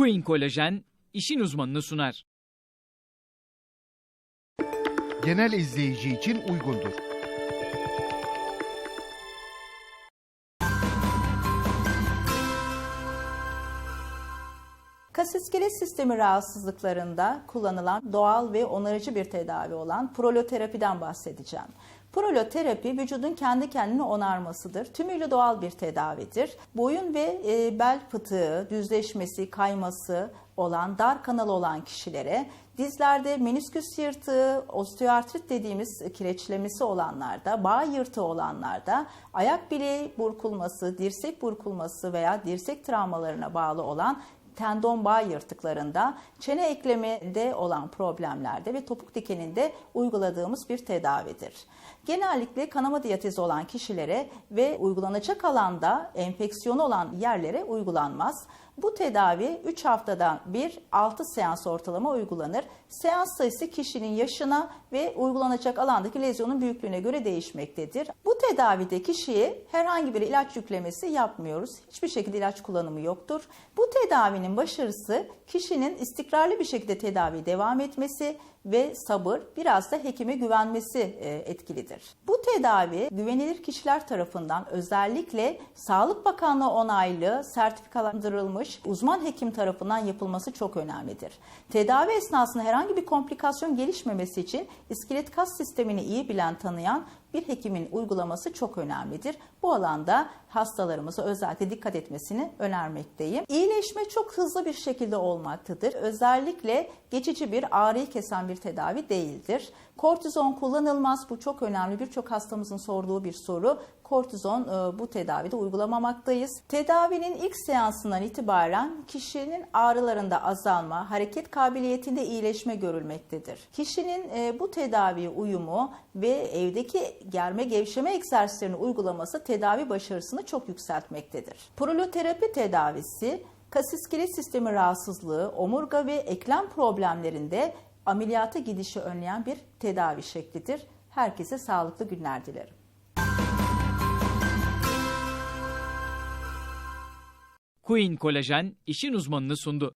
Queen Kolajen işin uzmanını sunar. Genel izleyici için uygundur. Kas iskelet sistemi rahatsızlıklarında kullanılan doğal ve onarıcı bir tedavi olan proloterapiden bahsedeceğim. Proloterapi vücudun kendi kendini onarmasıdır. Tümüyle doğal bir tedavidir. Boyun ve e, bel fıtığı, düzleşmesi, kayması olan dar kanalı olan kişilere dizlerde menisküs yırtığı, osteoartrit dediğimiz kireçlemesi olanlarda, bağ yırtığı olanlarda, ayak bileği burkulması, dirsek burkulması veya dirsek travmalarına bağlı olan tendon bağ yırtıklarında, çene ekleminde olan problemlerde ve topuk dikeninde uyguladığımız bir tedavidir. Genellikle kanama diyatezi olan kişilere ve uygulanacak alanda enfeksiyonu olan yerlere uygulanmaz. Bu tedavi 3 haftadan bir 6 seans ortalama uygulanır. Seans sayısı kişinin yaşına ve uygulanacak alandaki lezyonun büyüklüğüne göre değişmektedir. Bu tedavide kişiye herhangi bir ilaç yüklemesi yapmıyoruz. Hiçbir şekilde ilaç kullanımı yoktur. Bu tedavinin başarısı kişinin istikrarlı bir şekilde tedavi devam etmesi ve sabır biraz da hekime güvenmesi e, etkilidir. Bu tedavi güvenilir kişiler tarafından özellikle Sağlık Bakanlığı onaylı, sertifikalandırılmış uzman hekim tarafından yapılması çok önemlidir. Tedavi esnasında herhangi bir komplikasyon gelişmemesi için iskelet kas sistemini iyi bilen, tanıyan bir hekimin uygulaması çok önemlidir. Bu alanda hastalarımıza özellikle dikkat etmesini önermekteyim. İyileşme çok hızlı bir şekilde olmaktadır. Özellikle geçici bir ağrıyı kesen bir tedavi değildir. Kortizon kullanılmaz. Bu çok önemli. Birçok hastamızın sorduğu bir soru. Kortizon e, bu tedavide uygulamamaktayız. Tedavinin ilk seansından itibaren kişinin ağrılarında azalma, hareket kabiliyetinde iyileşme görülmektedir. Kişinin e, bu tedaviye uyumu ve evdeki germe gevşeme egzersizlerini uygulaması tedavi başarısını çok yükseltmektedir. Proloterapi tedavisi kas iskelet sistemi rahatsızlığı, omurga ve eklem problemlerinde ameliyata gidişi önleyen bir tedavi şeklidir. Herkese sağlıklı günler dilerim. Queen Kolajen işin uzmanını sundu.